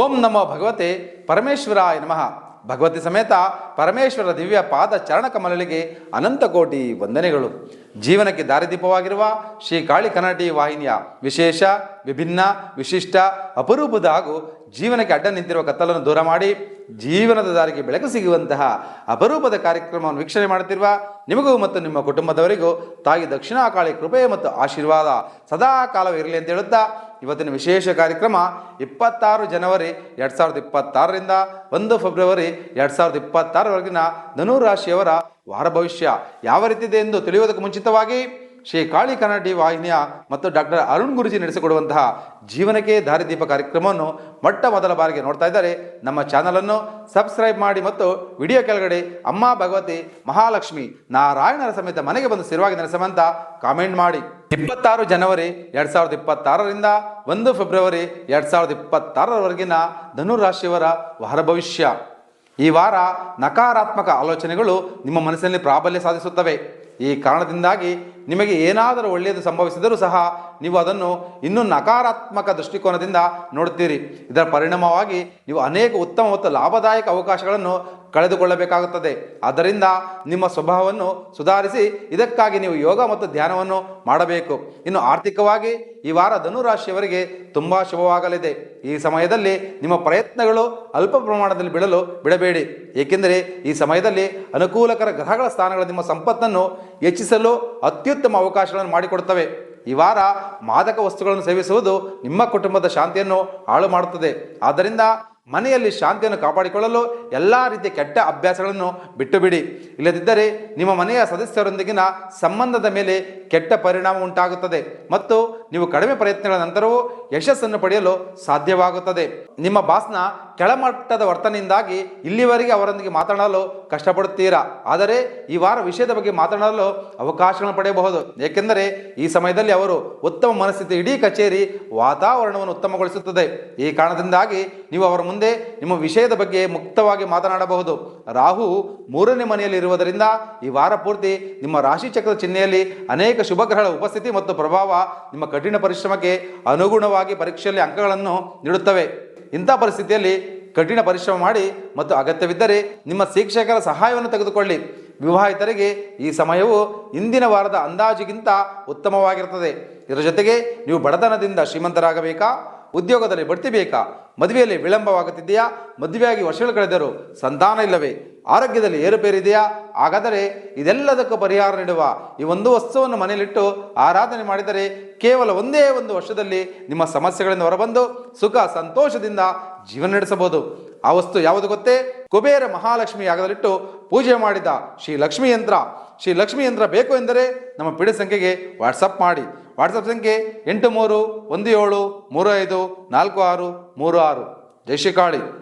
ಓಂ ನಮೋ ಭಗವತೆ ಪರಮೇಶ್ವರಾಯ ನಮಃ. ಭಗವತಿ ಸಮೇತ ಪರಮೇಶ್ವರ ದಿವ್ಯ ಪಾದ ಚರಣ ಕಮಲಗಳಿಗೆ ಅನಂತ ಕೋಟಿ ವಂದನೆಗಳು. ಜೀವನಕ್ಕೆ ದಾರಿದೀಪವಾಗಿರುವ ಶ್ರೀ ಕಾಳಿ ಕನ್ನಡಿ ವಾಹಿನಿಯ ವಿಶೇಷ, ವಿಭಿನ್ನ, ವಿಶಿಷ್ಟ, ಅಪರೂಪದ ಹಾಗೂ ಜೀವನಕ್ಕೆ ಅಡ್ಡ ನಿಂತಿರುವ ಕತ್ತಲನ್ನು ದೂರ ಮಾಡಿ ಜೀವನದ ದಾರಿಗೆ ಬೆಳಕು ಸಿಗುವಂತಹ ಅಪರೂಪದ ಕಾರ್ಯಕ್ರಮವನ್ನು ವೀಕ್ಷಣೆ ಮಾಡುತ್ತಿರುವ ನಿಮಗೂ ಮತ್ತು ನಿಮ್ಮ ಕುಟುಂಬದವರಿಗೂ ತಾಯಿ ದಕ್ಷಿಣ ಕಾಳಿ ಕೃಪೆ ಮತ್ತು ಆಶೀರ್ವಾದ ಸದಾ ಇರಲಿ ಅಂತ ಹೇಳುತ್ತಾ ಇವತ್ತಿನ ವಿಶೇಷ ಕಾರ್ಯಕ್ರಮ ಇಪ್ಪತ್ತಾರು ಜನವರಿ ಎರಡು ಸಾವಿರದ ಇಪ್ಪತ್ತಾರರಿಂದ ಒಂದು ಫೆಬ್ರವರಿ ಎರಡು ಸಾವಿರದ ಇಪ್ಪತ್ತಾರವರೆಗಿನ ಧನುರಾಶಿಯವರ ವಾರ ಭವಿಷ್ಯ ಯಾವ ರೀತಿ ಇದೆ ಎಂದು ತಿಳಿಯುವುದಕ್ಕೆ ಮುಂಚಿತವಾಗಿ ಶ್ರೀ ಕಾಳಿ ಕನ್ನಡಿ ವಾಹಿನಿಯ ಮತ್ತು ಡಾಕ್ಟರ್ ಅರುಣ್ ಗುರುಜಿ ನಡೆಸಿಕೊಡುವಂತಹ ಜೀವನಕ್ಕೆ ದಾರಿದೀಪ ಕಾರ್ಯಕ್ರಮವನ್ನು ಮೊಟ್ಟ ಮೊದಲ ಬಾರಿಗೆ ನೋಡ್ತಾ ಇದ್ದಾರೆ. ನಮ್ಮ ಚಾನಲನ್ನು ಸಬ್ಸ್ಕ್ರೈಬ್ ಮಾಡಿ ಮತ್ತು ವಿಡಿಯೋ ಕೆಳಗಡೆ ಅಮ್ಮ ಭಗವತಿ ಮಹಾಲಕ್ಷ್ಮಿ ನಾರಾಯಣರ ಸಮೇತ ಮನೆಗೆ ಬಂದು ಸ್ಥಿರವಾಗಿ ನೆಲೆಸಮಂತ ಕಾಮೆಂಟ್ ಮಾಡಿ. ಇಪ್ಪತ್ತಾರು ಜನವರಿ ಎರಡು ಸಾವಿರದ ಇಪ್ಪತ್ತಾರರಿಂದ ಒಂದು ಫೆಬ್ರವರಿ ಎರಡ್ ಸಾವಿರದ ಇಪ್ಪತ್ತಾರರವರೆಗಿನ ಧನುರಾಶಿಯವರ ವಾರ ಭವಿಷ್ಯ. ಈ ವಾರ ನಕಾರಾತ್ಮಕ ಆಲೋಚನೆಗಳು ನಿಮ್ಮ ಮನಸ್ಸಿನಲ್ಲಿ ಪ್ರಾಬಲ್ಯ ಸಾಧಿಸುತ್ತವೆ. ಈ ಕಾರಣದಿಂದಾಗಿ ನಿಮಗೆ ಏನಾದರೂ ಒಳ್ಳೆಯದು ಸಂಭವಿಸಿದರೂ ಸಹ ನೀವು ಅದನ್ನು ಇನ್ನೂ ನಕಾರಾತ್ಮಕ ದೃಷ್ಟಿಕೋನದಿಂದ ನೋಡುತ್ತೀರಿ. ಇದರ ಪರಿಣಾಮವಾಗಿ ನೀವು ಅನೇಕ ಉತ್ತಮ ಮತ್ತು ಲಾಭದಾಯಕ ಅವಕಾಶಗಳನ್ನು ಕಳೆದುಕೊಳ್ಳಬೇಕಾಗುತ್ತದೆ. ಆದ್ದರಿಂದ ನಿಮ್ಮ ಸ್ವಭಾವವನ್ನು ಸುಧಾರಿಸಿ ಇದಕ್ಕಾಗಿ ನೀವು ಯೋಗ ಮತ್ತು ಧ್ಯಾನವನ್ನು ಮಾಡಬೇಕು. ಇನ್ನು ಆರ್ಥಿಕವಾಗಿ ಈ ವಾರ ಧನುರಾಶಿಯವರಿಗೆ ತುಂಬ ಶುಭವಾಗಲಿದೆ. ಈ ಸಮಯದಲ್ಲಿ ನಿಮ್ಮ ಪ್ರಯತ್ನಗಳು ಅಲ್ಪ ಪ್ರಮಾಣದಲ್ಲಿ ಬಿಡಲು ಬಿಡಬೇಡಿ. ಏಕೆಂದರೆ ಈ ಸಮಯದಲ್ಲಿ ಅನುಕೂಲಕರ ಗ್ರಹಗಳ ಸ್ಥಾನಗಳು ನಿಮ್ಮ ಸಂಪತ್ತನ್ನು ಹೆಚ್ಚಿಸಲು ಅತ್ಯುತ್ತಮ ಅವಕಾಶಗಳನ್ನು ಮಾಡಿಕೊಡುತ್ತವೆ. ಈ ವಾರ ಮಾದಕ ವಸ್ತುಗಳನ್ನು ಸೇವಿಸುವುದು ನಿಮ್ಮ ಕುಟುಂಬದ ಶಾಂತಿಯನ್ನು ಹಾಳು ಮಾಡುತ್ತದೆ. ಆದ್ದರಿಂದ ಮನೆಯಲ್ಲಿ ಶಾಂತಿಯನ್ನು ಕಾಪಾಡಿಕೊಳ್ಳಲು ಎಲ್ಲ ರೀತಿಯ ಕೆಟ್ಟ ಅಭ್ಯಾಸಗಳನ್ನು ಬಿಟ್ಟು ಬಿಡಿ ಇಲ್ಲದಿದ್ದರೆ ನಿಮ್ಮ ಮನೆಯ ಸದಸ್ಯರೊಂದಿಗಿನ ಸಂಬಂಧದ ಮೇಲೆ ಕೆಟ್ಟ ಪರಿಣಾಮ ಉಂಟಾಗುತ್ತದೆ. ಮತ್ತು ನೀವು ಕಡಿಮೆ ಪ್ರಯತ್ನಗಳ ನಂತರವೂ ಯಶಸ್ಸನ್ನು ಪಡೆಯಲು ಸಾಧ್ಯವಾಗುತ್ತದೆ. ನಿಮ್ಮ ಬಾಸ್ನ ಕೆಳಮಟ್ಟದ ವರ್ತನೆಯಿಂದಾಗಿ ಇಲ್ಲಿವರೆಗೆ ಅವರೊಂದಿಗೆ ಮಾತನಾಡಲು ಕಷ್ಟಪಡುತ್ತೀರಾ? ಆದರೆ ಈ ವಾರ ವಿಷಯದ ಬಗ್ಗೆ ಮಾತನಾಡಲು ಅವಕಾಶಗಳನ್ನು ಪಡೆಯಬಹುದು. ಏಕೆಂದರೆ ಈ ಸಮಯದಲ್ಲಿ ಅವರು ಉತ್ತಮ ಮನಸ್ಥಿತಿ ಇಡೀ ಕಚೇರಿ ವಾತಾವರಣವನ್ನು ಉತ್ತಮಗೊಳಿಸುತ್ತದೆ. ಈ ಕಾರಣದಿಂದಾಗಿ ನೀವು ಅವರ ಮುಂದೆ ನಿಮ್ಮ ವಿಷಯದ ಬಗ್ಗೆ ಮುಕ್ತವಾಗಿ ಮಾತನಾಡಬಹುದು. ರಾಹು ಮೂರನೇ ಮನೆಯಲ್ಲಿ ಇರುವುದರಿಂದ ಈ ವಾರ ಪೂರ್ತಿ ನಿಮ್ಮ ರಾಶಿ ಚಕ್ರದ ಚಿಹ್ನೆಯಲ್ಲಿ ಅನೇಕ ಶುಭಗ್ರಹಗಳ ಉಪಸ್ಥಿತಿ ಮತ್ತು ಪ್ರಭಾವ ನಿಮ್ಮ ಕಠಿಣ ಪರಿಶ್ರಮಕ್ಕೆ ಅನುಗುಣವಾಗಿ ಪರೀಕ್ಷೆಯಲ್ಲಿ ಅಂಕಗಳನ್ನು ನೀಡುತ್ತವೆ. ಇಂಥ ಪರಿಸ್ಥಿತಿಯಲ್ಲಿ ಕಠಿಣ ಪರಿಶ್ರಮ ಮಾಡಿ ಮತ್ತು ಅಗತ್ಯವಿದ್ದರೆ ನಿಮ್ಮ ಶಿಕ್ಷಕರ ಸಹಾಯವನ್ನು ತೆಗೆದುಕೊಳ್ಳಿ. ವಿವಾಹಿತರಿಗೆ ಈ ಸಮಯವು ಇಂದಿನ ವಾರದ ಅಂದಾಜಿಗಿಂತ ಉತ್ತಮವಾಗಿರುತ್ತದೆ. ಇದರ ಜೊತೆಗೆ ನೀವು ಬಡತನದಿಂದ ಶ್ರೀಮಂತರಾಗಬೇಕಾ? ಉದ್ಯೋಗದಲ್ಲಿ ಬಡ್ತಿ ಬೇಕಾ, ಮದುವೆಯಲ್ಲಿ ವಿಳಂಬವಾಗುತ್ತಿದೆಯಾ ಮದುವೆಯಾಗಿ ವರ್ಷಗಳು ಕಳೆದರೂ ಸಂತಾನ ಇಲ್ಲವೇ? ಆರೋಗ್ಯದಲ್ಲಿ ಏರುಪೇರಿದೆಯಾ? ಹಾಗಾದರೆ ಇದೆಲ್ಲದಕ್ಕೂ ಪರಿಹಾರ ನೀಡುವ ಈ ಒಂದು ವಸ್ತುವನ್ನು ಮನೆಯಲ್ಲಿಟ್ಟು ಆರಾಧನೆ ಮಾಡಿದರೆ ಕೇವಲ ಒಂದೇ ಒಂದು ವರ್ಷದಲ್ಲಿ ನಿಮ್ಮ ಸಮಸ್ಯೆಗಳಿಂದ ಹೊರಬಂದು ಸುಖ, ಸಂತೋಷದಿಂದ ಜೀವನ ನಡೆಸಬಹುದು. ಆ ವಸ್ತು ಯಾವುದು ಗೊತ್ತೇ? ಕುಬೇರ ಮಹಾಲಕ್ಷ್ಮಿ ಯಾಗದಲ್ಲಿಟ್ಟು ಪೂಜೆ ಮಾಡಿದ ಶ್ರೀ ಲಕ್ಷ್ಮೀ ಯಂತ್ರ ಶ್ರೀ ಲಕ್ಷ್ಮೀ ಯಂತ್ರ ಬೇಕು ಎಂದರೆ ನಮ್ಮ ಪಿಡಿ ಸಂಖ್ಯೆಗೆ ವಾಟ್ಸಪ್ ಮಾಡಿ. ವಾಟ್ಸಪ್ ಸಂಖ್ಯೆ ಎಂಟು ಮೂರು ಒಂದು ಏಳು ಮೂರು ಐದು ನಾಲ್ಕು ಆರು ಮೂರು ಆರು. ಜೈ ಶ್ರೀ ಕಾಳಿ.